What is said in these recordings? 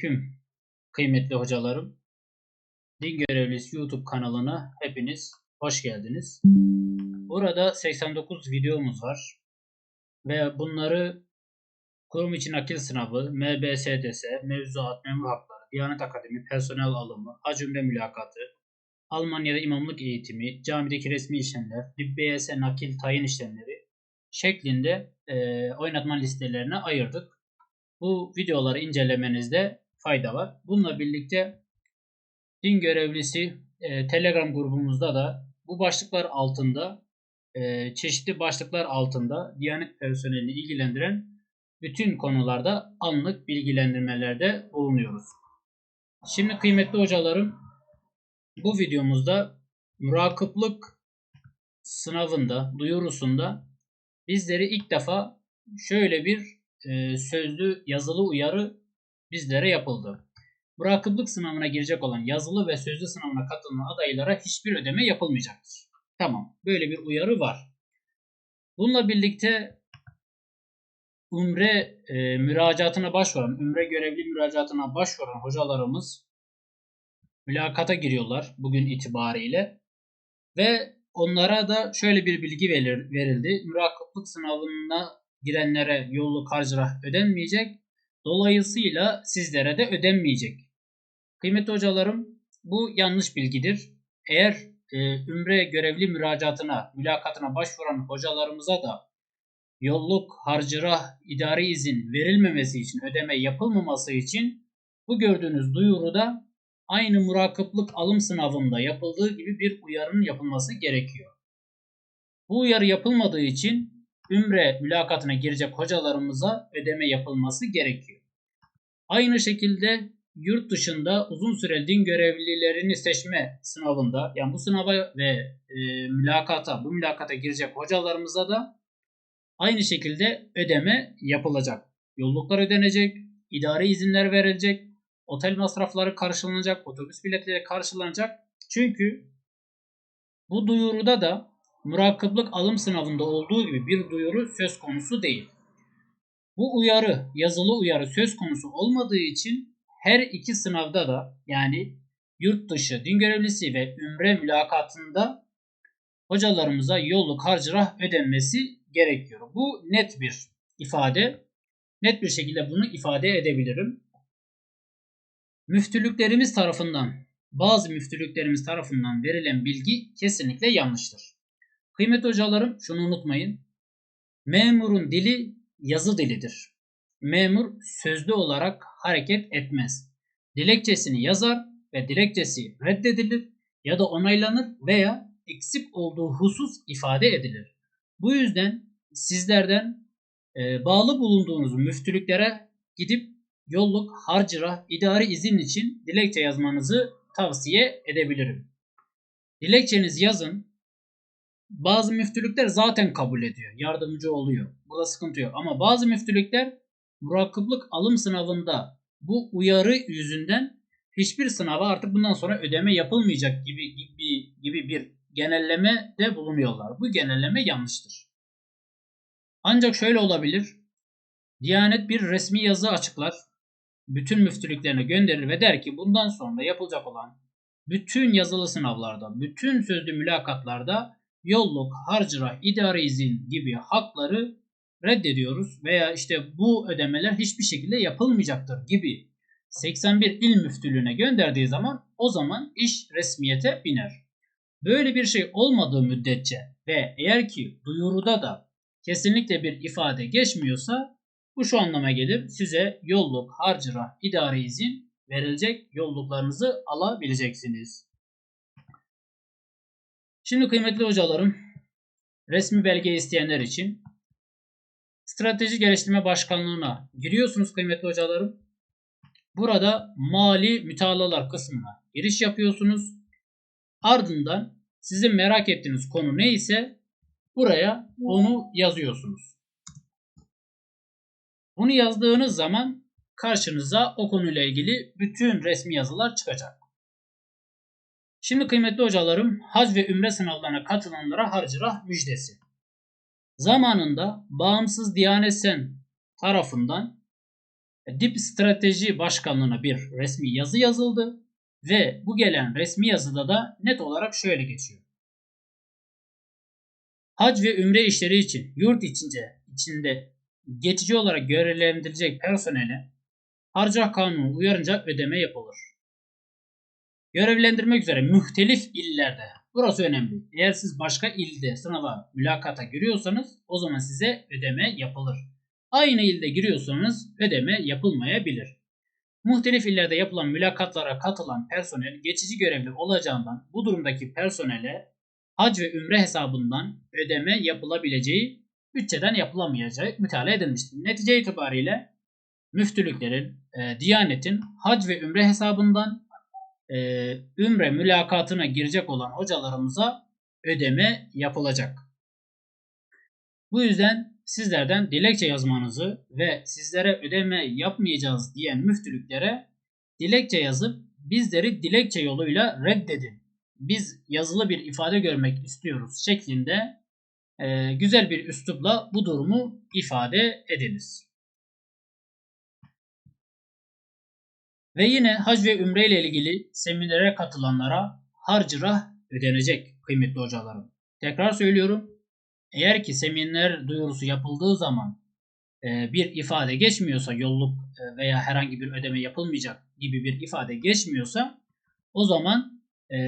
Selamünaleyküm kıymetli hocalarım. Din Görevlisi YouTube kanalına hepiniz hoş geldiniz. Burada 89 videomuz var. Ve bunları kurum için akil sınavı, MBSDS, mevzuat, memur hakları, Diyanet Akademi, personel alımı, hac ümre mülakatı, Almanya'da imamlık eğitimi, camideki resmi işlemler, DİBBS nakil tayin işlemleri şeklinde e, oynatma listelerine ayırdık. Bu videoları incelemenizde fayda var. Bununla birlikte din görevlisi e, Telegram grubumuzda da bu başlıklar altında e, çeşitli başlıklar altında Diyanet personelini ilgilendiren bütün konularda anlık bilgilendirmelerde bulunuyoruz. Şimdi kıymetli hocalarım bu videomuzda murakıplık sınavında, duyurusunda bizleri ilk defa şöyle bir e, sözlü yazılı uyarı bizlere yapıldı. Murakıplık sınavına girecek olan yazılı ve sözlü sınavına katılan adaylara hiçbir ödeme yapılmayacaktır. Tamam, böyle bir uyarı var. Bununla birlikte Umre e, müracaatına başvuran, Umre görevli müracaatına başvuran hocalarımız mülakata giriyorlar bugün itibariyle ve onlara da şöyle bir bilgi verir, verildi. Mürakıplık sınavına girenlere yolluk harcırah ödenmeyecek. Dolayısıyla sizlere de ödenmeyecek. Kıymetli hocalarım bu yanlış bilgidir. Eğer e, ümre görevli müracaatına, mülakatına başvuran hocalarımıza da yolluk, harcırah, idari izin verilmemesi için, ödeme yapılmaması için bu gördüğünüz duyuruda aynı murakıplık alım sınavında yapıldığı gibi bir uyarının yapılması gerekiyor. Bu uyarı yapılmadığı için Ümre mülakatına girecek hocalarımıza ödeme yapılması gerekiyor. Aynı şekilde yurt dışında uzun süre din görevlilerini seçme sınavında yani bu sınava ve e, mülakata bu mülakata girecek hocalarımıza da aynı şekilde ödeme yapılacak. Yolluklar ödenecek, idari izinler verilecek, otel masrafları karşılanacak, otobüs biletleri karşılanacak. Çünkü bu duyuruda da murakıplık alım sınavında olduğu gibi bir duyuru söz konusu değil. Bu uyarı, yazılı uyarı söz konusu olmadığı için her iki sınavda da yani yurt dışı din görevlisi ve ümre mülakatında hocalarımıza yolluk harcırah ödenmesi gerekiyor. Bu net bir ifade. Net bir şekilde bunu ifade edebilirim. Müftülüklerimiz tarafından, bazı müftülüklerimiz tarafından verilen bilgi kesinlikle yanlıştır. Kıymetli hocalarım şunu unutmayın. Memurun dili yazı dilidir. Memur sözlü olarak hareket etmez. Dilekçesini yazar ve dilekçesi reddedilir ya da onaylanır veya eksik olduğu husus ifade edilir. Bu yüzden sizlerden e, bağlı bulunduğunuz müftülüklere gidip yolluk, harcırah, idari izin için dilekçe yazmanızı tavsiye edebilirim. Dilekçenizi yazın, bazı müftülükler zaten kabul ediyor. Yardımcı oluyor. Burada sıkıntı yok. Ama bazı müftülükler murakıplık alım sınavında bu uyarı yüzünden hiçbir sınava artık bundan sonra ödeme yapılmayacak gibi gibi gibi bir genelleme de bulunuyorlar. Bu genelleme yanlıştır. Ancak şöyle olabilir. Diyanet bir resmi yazı açıklar. Bütün müftülüklerine gönderir ve der ki bundan sonra yapılacak olan bütün yazılı sınavlarda, bütün sözlü mülakatlarda yolluk, harcırah, idare izin gibi hakları reddediyoruz veya işte bu ödemeler hiçbir şekilde yapılmayacaktır gibi 81 il müftülüğüne gönderdiği zaman o zaman iş resmiyete biner. Böyle bir şey olmadığı müddetçe ve eğer ki duyuruda da kesinlikle bir ifade geçmiyorsa bu şu anlama gelir. Size yolluk, harcırah, idare izin verilecek yolluklarınızı alabileceksiniz. Şimdi kıymetli hocalarım, resmi belge isteyenler için Strateji Geliştirme Başkanlığı'na giriyorsunuz kıymetli hocalarım. Burada mali mütalalar kısmına giriş yapıyorsunuz. Ardından sizin merak ettiğiniz konu neyse buraya onu yazıyorsunuz. Bunu yazdığınız zaman karşınıza o konuyla ilgili bütün resmi yazılar çıkacak. Şimdi kıymetli hocalarım hac ve ümre sınavlarına katılanlara harcırah müjdesi. Zamanında bağımsız Diyanet Sen tarafından Dip Strateji Başkanlığı'na bir resmi yazı yazıldı ve bu gelen resmi yazıda da net olarak şöyle geçiyor. Hac ve ümre işleri için yurt içince içinde geçici olarak görevlendirilecek personele harcah kanunu uyarınca ödeme yapılır. Görevlendirmek üzere muhtelif illerde burası önemli. Eğer siz başka ilde sınava mülakata giriyorsanız o zaman size ödeme yapılır. Aynı ilde giriyorsanız ödeme yapılmayabilir. Muhtelif illerde yapılan mülakatlara katılan personel geçici görevli olacağından bu durumdaki personele hac ve ümre hesabından ödeme yapılabileceği bütçeden yapılamayacağı müteala edilmiştir. Netice itibariyle müftülüklerin, e, Diyanet'in hac ve ümre hesabından e, ümre mülakatına girecek olan hocalarımıza ödeme yapılacak. Bu yüzden sizlerden dilekçe yazmanızı ve sizlere ödeme yapmayacağız diyen müftülüklere dilekçe yazıp bizleri dilekçe yoluyla reddedin. Biz yazılı bir ifade görmek istiyoruz şeklinde e, güzel bir üslupla bu durumu ifade ediniz. Ve yine hac ve ümre ile ilgili seminere katılanlara harcırah ödenecek kıymetli hocalarım. Tekrar söylüyorum. Eğer ki seminer duyurusu yapıldığı zaman e, bir ifade geçmiyorsa yolluk e, veya herhangi bir ödeme yapılmayacak gibi bir ifade geçmiyorsa o zaman e,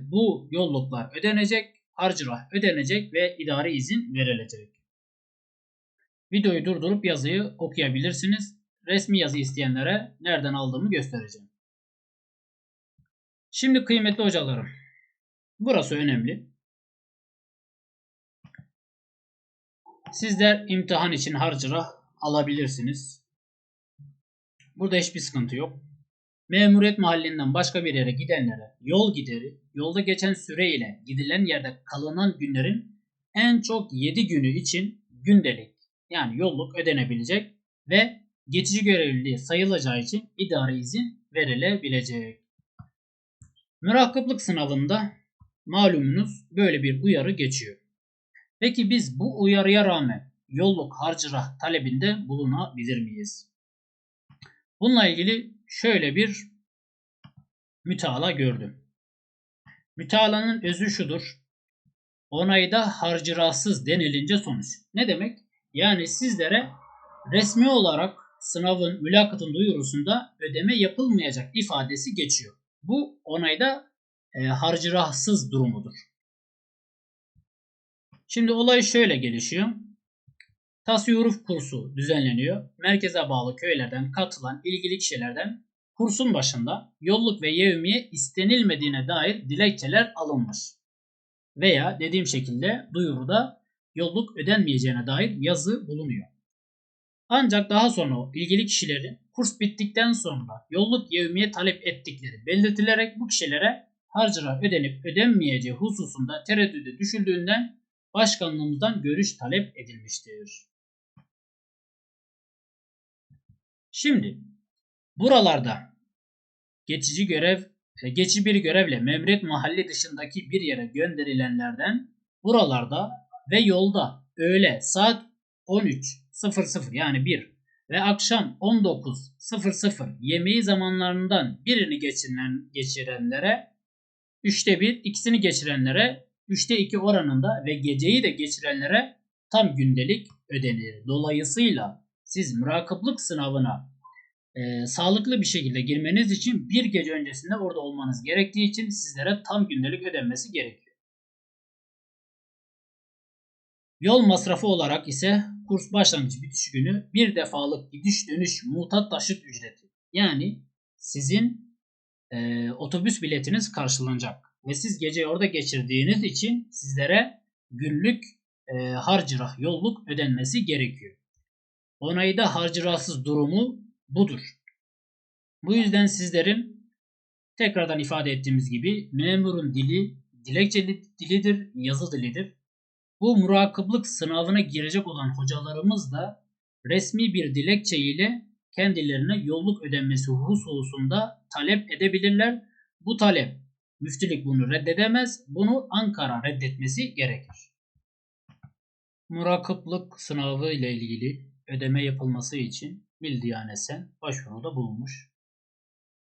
bu yolluklar ödenecek, harcırah ödenecek ve idari izin verilecek. Videoyu durdurup yazıyı okuyabilirsiniz resmi yazı isteyenlere nereden aldığımı göstereceğim. Şimdi kıymetli hocalarım. Burası önemli. Sizler imtihan için harcırah alabilirsiniz. Burada hiçbir sıkıntı yok. Memuriyet mahallinden başka bir yere gidenlere yol gideri, yolda geçen süre ile gidilen yerde kalınan günlerin en çok 7 günü için gündelik yani yolluk ödenebilecek ve geçici görevliliği sayılacağı için idari izin verilebilecek. Mürakkıplık sınavında malumunuz böyle bir uyarı geçiyor. Peki biz bu uyarıya rağmen yolluk harcırah talebinde bulunabilir miyiz? Bununla ilgili şöyle bir müteala gördüm. Mütealanın özü şudur. Onayda harcırahsız denilince sonuç. Ne demek? Yani sizlere resmi olarak sınavın, mülakatın duyurusunda ödeme yapılmayacak ifadesi geçiyor. Bu onayda e, harcırahsız durumudur. Şimdi olay şöyle gelişiyor. Tasarruf kursu düzenleniyor. Merkeze bağlı köylerden katılan ilgili kişilerden kursun başında yolluk ve yevmiye istenilmediğine dair dilekçeler alınmış. Veya dediğim şekilde duyuruda yolluk ödenmeyeceğine dair yazı bulunuyor. Ancak daha sonra ilgili kişilerin kurs bittikten sonra yolluk yevmiye talep ettikleri belirtilerek bu kişilere harcıra ödenip ödenmeyeceği hususunda tereddüde düşüldüğünden başkanlığımızdan görüş talep edilmiştir. Şimdi buralarda geçici görev e, geçici bir görevle memret mahalli dışındaki bir yere gönderilenlerden buralarda ve yolda öğle saat 13 00 yani 1 ve akşam 19.00 yemeği zamanlarından birini geçiren, geçirenlere 3'te 1, ikisini geçirenlere 3'te 2 oranında ve geceyi de geçirenlere tam gündelik ödenir. Dolayısıyla siz mürakıplık sınavına e, sağlıklı bir şekilde girmeniz için bir gece öncesinde orada olmanız gerektiği için sizlere tam gündelik ödenmesi gerekiyor. Yol masrafı olarak ise kurs başlangıç bitiş günü bir defalık gidiş dönüş mutat taşıt ücreti. Yani sizin e, otobüs biletiniz karşılanacak. Ve siz geceyi orada geçirdiğiniz için sizlere günlük e, harcırah yolluk ödenmesi gerekiyor. Onayda harcırahsız durumu budur. Bu yüzden sizlerin tekrardan ifade ettiğimiz gibi memurun dili dilekçe dilidir, yazı dilidir. Bu murakıblık sınavına girecek olan hocalarımız da resmi bir dilekçe ile kendilerine yolluk ödenmesi hususunda talep edebilirler. Bu talep müftülük bunu reddedemez. Bunu Ankara reddetmesi gerekir. Murakıplık sınavı ile ilgili ödeme yapılması için Bildi yani sen başvuruda bulunmuş.